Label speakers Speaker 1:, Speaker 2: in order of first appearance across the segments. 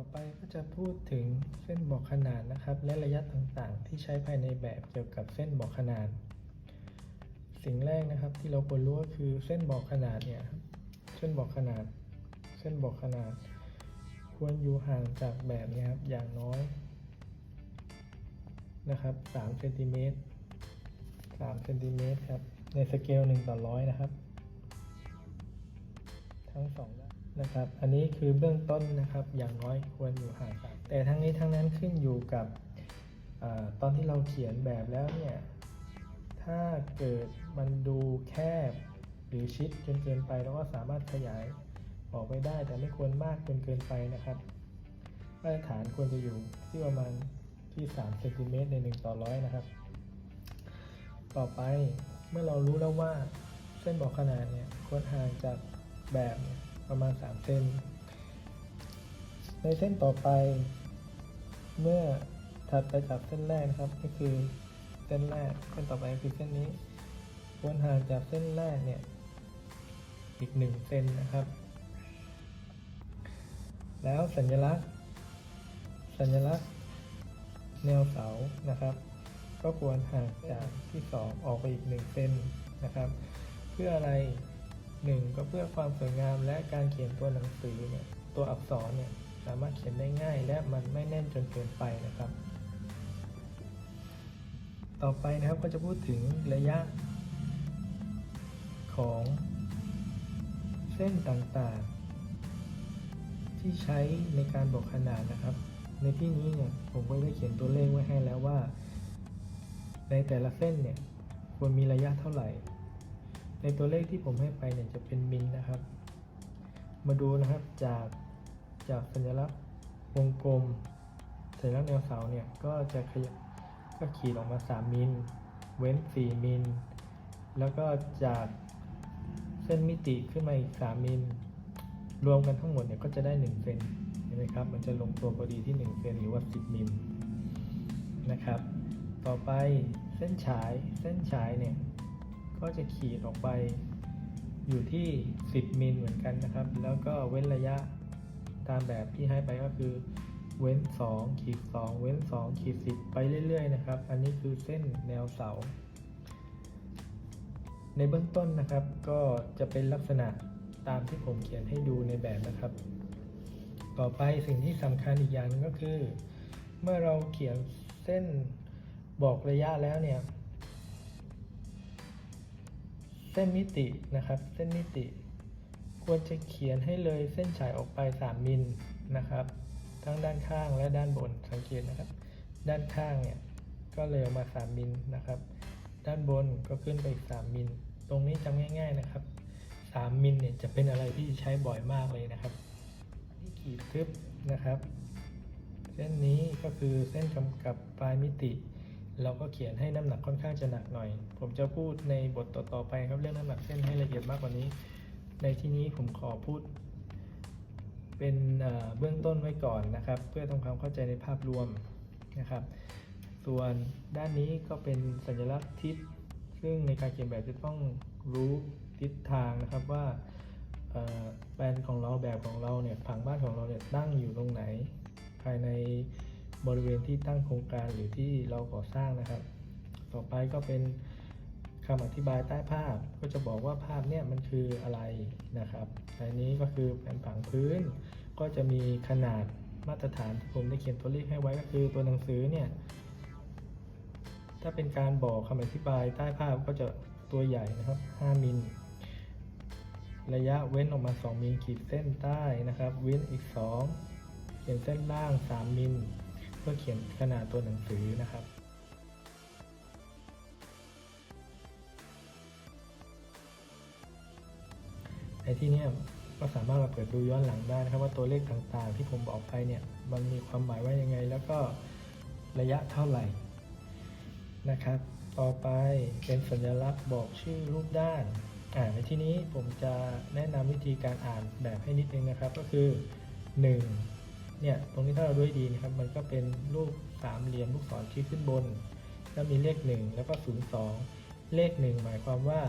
Speaker 1: ต่อไปก็จะพูดถึงเส้นบอกขนาดนะครับ และระยะต่างๆ ที่ใช้ภายในแบบเกี่ยวกับเส้นบอกขนาด สิ่งแรกนะครับที่เราควรรู้ก็คือเส้นบอกขนาดเนี่ยเส้นบอกขนาด เส้นบอกขนาด ควรอยู่ห่างจากแบบนี้ครับอย่างน้อยนะครับ3เซนติเมตร3เซนติเมตรครับในสเกล1ต่อร้อยนะครับ ทั้งสองด้าน นะครับ อันนี้คือเบื้องต้นนะครับ อย่างน้อยควรอยู่ห่างกัน แต่ทั้งนี้ทั้งนั้นขึ้นอยู่กับอตอนที่เราเขียนแบบแล้วเนี่ย ถ้าเกิดมันดูแคบหรือชิดจนเกินไปเราก็สามารถขยายออกไปได้ แต่ไม่ควรมากจนเกินไปนะครับ มาตรฐานควรจะอยู่ที่ประมาณที่3เซนติเมตรใน 1 ต่อร้อยนะครับ ต่อไปเมื่อเรารู้แล้วว่าเส้นบอกขนาดเนี่ยควรห่างจากแบบเนี่ย ประมาณ 3 เซน ในเส้นต่อไป เมื่อถัดไปจากเส้นแรกนะครับ ก็คือเส้นแรก เส้นต่อไปคือเส้นนี้ควรห่างจากเส้นแรกเนี่ยอีก 1 เซนนะครับ แล้วสัญลักษณ์ สัญลักษณ์แนวเสานะครับ ก็ควรห่างจากที่ 2 ออกไปอีก 1 เซนนะครับ เพื่ออะไร 1ก็เพื่อความสวยงามและการเขียนตัวหนังสือเนี่ยตัวอักษรเนี่ยสามารถเขียนได้ง่าย และมันไม่แน่นจนเกินไปนะครับ ต่อไปนะครับก็จะพูดถึงระยะของเส้นต่างๆ ที่ใช้ในการบอกขนาดนะครับ ในที่นี้เนี่ยผมก็ได้เขียนตัวเลขไว้ให้แล้วว่า ในแต่ละเส้นเนี่ยควรมีระยะเท่าไหร่ ในตัวเลขที่ผมให้ไปเนี่ยจะเป็นมิลนะครับ มาดูนะครับจากจากสัญลักษณ์วงกลมสัญลักษณ์แนวเสาเนี่ยก็จะขยับก็ขีดออกมา 3 มิล เว้น 4 มิล แล้วก็จากเส้นมิติขึ้นมาอีก 3 มิล รวมกันทั้งหมดเนี่ยก็จะได้ 1 เซนเห็นไหมครับ มันจะลงตัวพอดีที่ 1 เซนหรือว่า 10 มิลนะครับ ต่อไปเส้นฉาย เส้นฉายเนี่ย ก็จะขีดออกไปอยู่ที่ 10 มิลเหมือนกันนะครับ แล้วก็เว้นระยะตามแบบที่ให้ไปก็คือ เว้น 2 ขีด 2 เว้น 2 ขีด 10 ไปเรื่อย ๆ นะครับ อันนี้คือเส้นแนวเสา ในเบื้องต้นนะครับก็จะเป็นลักษณะตามที่ผมเขียนให้ดูในแบบนะครับ ต่อไปสิ่งที่สำคัญอีกอย่างก็คือ เมื่อเราเขียนเส้นบอกระยะแล้วเนี่ย ส้นมิตินะครับ เส้นมิติ ควรจะเขียนให้เลยเส้นฉายออกไป 3 มิลนะครับ ทั้งด้านข้างและด้านบนสังเกตนะครับ ด้านข้างเนี่ยก็เลยออกมา 3 มิลนะครับ ด้านบนก็ขึ้นไปอีก 3 มิล ตรงนี้จำง่าย ๆนะครับ 3 มิลเนี่ยจะเป็นอะไรที่ใช้บ่อยมากเลยนะครับที่ขีดทึบนะครับ เส้นนี้ก็คือเส้นกำกับปลายมิติ เราก็เขียนให้น้ำหนักค่อนข้างจะหนักหน่อย ผมจะพูดในบทต่อๆไปครับเรื่องน้ำหนักเส้นให้ละเอียดมากกว่านี้ ในที่นี้ผมขอพูด เป็นเบื้องต้นไว้ก่อนนะครับ เพื่อทำความเข้าใจในภาพรวมนะครับ ส่วนด้านนี้ก็เป็นสัญลักษณ์ทิศ ซึ่งในการเขียนแบบจะต้องรู้ทิศทางนะครับว่าเอ่อแปลนของเราแบบของเราเนี่ยผังบ้านของเราเนี่ยตั้งอยู่ตรงไหน ภายใน บริเวณที่ตั้งโครงการหรือที่เราก่อสร้างนะครับ ต่อไปก็เป็นคำอธิบายใต้ภาพก็จะบอกว่าภาพเนี่ยมันคืออะไรนะครับอันนี้ก็คือแผนผังพื้น ก็จะมีขนาดมาตรฐานที่ผมได้เขียนตัวเลขให้ไว้ก็คือตัวหนังสือเนี่ยถ้าเป็นการบอกคำอธิบายใต้ภาพก็จะตัวใหญ่นะครับ 5 มิล ระยะเว้นออกมา 2 มิลขีดเส้นใต้นะครับ เว้นอีก 2 เขียนเส้นล่าง 3 มิล พื่อเขียนขนาดตัวหนังสือนะครับ ในที่นี้ก็สามารถมาเปิดดูย้อนหลังได้นะครับ ว่าตัวเลขต่างๆ ที่ผมบอกไปเนี่ยมันมีความหมายว่ายังไง แล้วก็ระยะเท่าไหร่นะครับ ต่อไปเป็นสัญลักษณ์บอกชื่อรูปด้านอ่าในที่นี้ผมจะแนะนำวิธีการอ่านแบบให้นิดนึงนะครับก็คือ 1 เนี่ยตรงนี้ถ้าเราดูให้ดีนะครับมันก็เป็นรูปสามเหลี่ยมลูกศรชี้ขึ้นบน แล้วมีเลข 1 แล้วก็ 0 2 เลข 1 หมายความว่า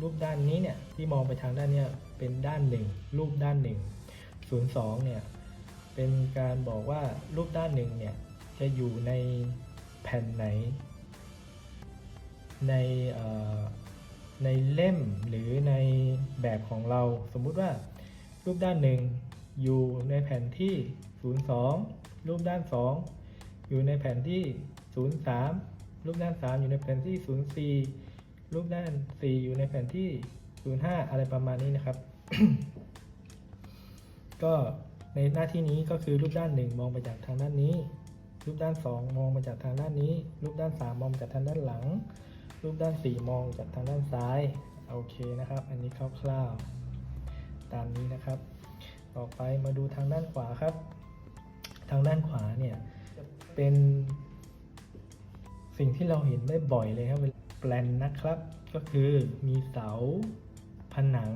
Speaker 1: รูปด้านนี้เนี่ยที่มองไปทางด้านเนี้ยเป็นด้าน 1 รูปด้าน 1 0 2เนี่ยเป็นการบอกว่ารูปด้านหนึ่งเนี่ยจะอยู่ในแผ่นไหน ในในเล่มหรือในแบบของเราสมมุติว่ารูปด้านหนึ่ง อยู่ในแผ่นที่ 02 รูปด้าน 2 อยู่ในแผ่นที่ 03 รูปด้าน 3 อยู่ในแผ่นที่ 04 รูปด้าน 4 อยู่ในแผ่นที่ 05 อะไรประมาณนี้นะครับ ก็ในหน้าที่นี้ก็คือรูปด้านหนึ่งมองไปจากทางด้านนี้ รูปด้านสองมองมาจากทางด้านนี้ รูปด้านสามองจากทางด้านหลัง รูปด้านสี่มองจากทางด้านซ้าย โอเคนะครับ อันนี้คร่าวๆ ตามนี้นะครับ ต่อไปมาดูทางด้านขวาครับ ทางด้านขวาเนี่ยจะเป็น สิ่งที่เราเห็นได้บ่อยเลยครับเวลาแปลนนะครับ ก็คือมีเสา ผนัง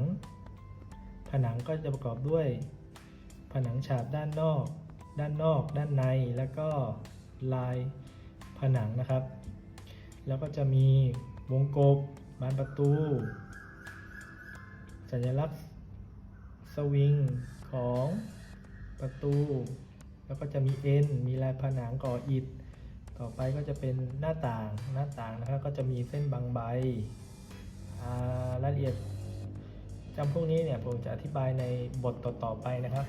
Speaker 1: ผนังก็จะประกอบด้วย ผนังฉาบด้านนอก ด้านนอก ด้านในแล้วก็ลายผนังนะครับ แล้วก็จะมีวงกบบานประตู สัญลักษณ์สวิง ของประตู แล้วก็จะมีเอ็นมีลายผนังก่ออิฐ ต่อไปก็จะเป็นหน้าต่างหน้าต่างนะครับก็จะมีเส้นบางใบรายละเอียดจำพวกนี้เนี่ยผมจะอธิบายในบทต่อๆไปนะครับ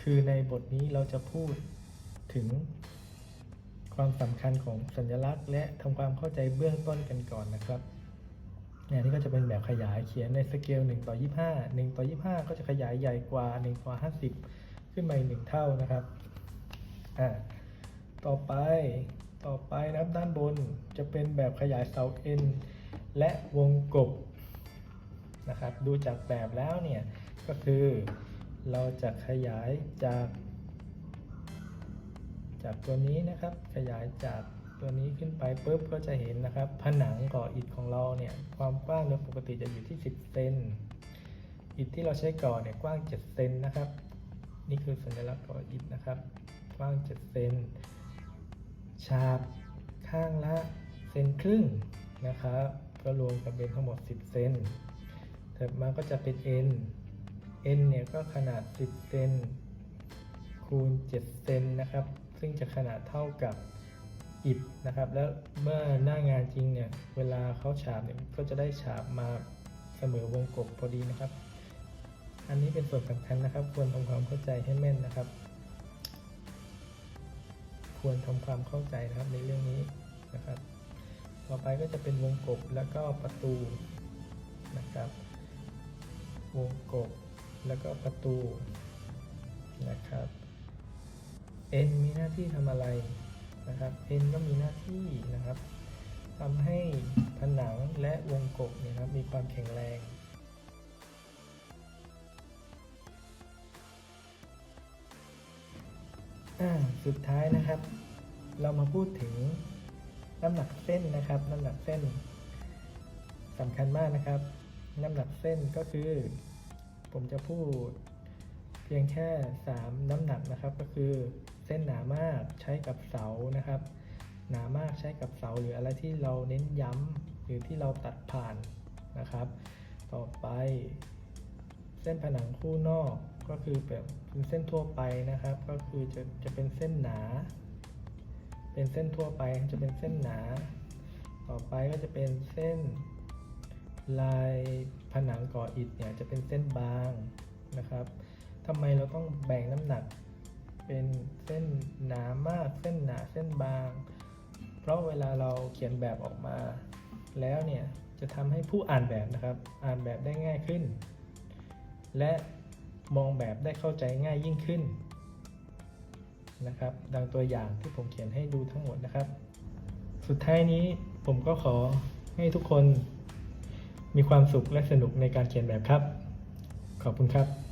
Speaker 1: คือในบทนี้เราจะพูดถึงความสำคัญของสัญลักษณ์ และทำความเข้าใจเบื้องต้นกันก่อนนะครับ เนี่ยนี่ก็จะเป็นแบบขยายเขียนในสเกล1ต่อ25 1ต่อ25 ก็จะขยายใหญ่กว่า1ต่อ50 ขึ้นมาอีกหนึ่งเท่านะครับอ่าต่อไปต่อไปนะครับด้านบนจะเป็นแบบขยายเสาเอ็นและวงกบนะครับดูจากแบบแล้วเนี่ยก็คือเราจะขยายจาก จากตัวนี้นะครับขยายจาก ตัวนี้ขึ้นไปปุ๊บก็จะเห็นนะครับ ผนังก่ออิฐของเราเนี่ยความกว้างโดยปกติจะอยู่ที่ 10 เซนอิฐที่เราใช้ก่อเนี่ยกว้าง 7 เซนนะครับ นี่คือสัญลักษณ์ก่ออิฐนะครับ กว้าง 7 เซนฉาบข้างละเซนครึ่งนะครับ ก็รวมกันเป็นทั้งหมด 10 เซนถัดมาก็จะเป็น n n เนี่ยก็ขนาด 10 เซนคูณ 7 เซนนะครับ ซึ่งจะขนาดเท่ากับ อิฐนะครับ แล้วเมื่อหน้างานจริงเนี่ย เวลาเขาฉาบเนี่ยก็จะได้ฉาบมาเสมอวงกบพอดีนะครับ อันนี้เป็นส่วนสำคัญนะครับ ควรทำความเข้าใจให้แม่นนะครับ ควรทำความเข้าใจนะครับในเรื่องนี้นะครับ ต่อไปก็จะเป็นวงกบแล้วก็ประตูนะครับ วงกบแล้วก็ประตูนะครับ n มีหน้าที่ทำอะไร นะครับ n ก็มีหน้าที่นะครับทำให้ผนังและวงกบเนี่ยครับมีความแข็งแรงอ่าสุดท้ายนะครับ เรามาพูดถึงน้ำหนักเส้นนะครับ น้ำหนักเส้นสำคัญมากนะครับ น้ำหนักเส้นก็คือ ผมจะพูดเพียงแค่ 3 น้ำหนักนะครับก็คือ เส้นหนามากใช้กับเสานะครับ หนามากใช้กับเสาหรืออะไรที่เราเน้นย้ำหรือที่เราตัดผ่านนะครับ ต่อไปเส้นผนังคู่นอกก็คือแบบเป็นเส้นทั่วไปนะครับ ก็คือจะจะเป็นเส้นหนา เป็นเส้นทั่วไปจะเป็นเส้นหนา ต่อไปก็จะเป็นเส้นลายผนังก่ออิฐเนี่ยจะเป็นเส้นบางนะครับทำไมเราต้องแบ่งน้ำหนัก เป็นเส้นหนามาก เส้นหนาเส้นบาง เพราะเวลาเราเขียนแบบออกมา แล้วเนี่ยจะทำให้ผู้อ่านแบบนะครับ อ่านแบบได้ง่ายขึ้น และมองแบบได้เข้าใจง่ายยิ่งขึ้นนะครับ ดังตัวอย่างที่ผมเขียนให้ดูทั้งหมดนะครับ สุดท้ายนี้ผมก็ขอให้ทุกคนมีความสุขและสนุกในการเขียนแบบครับ ขอบคุณครับ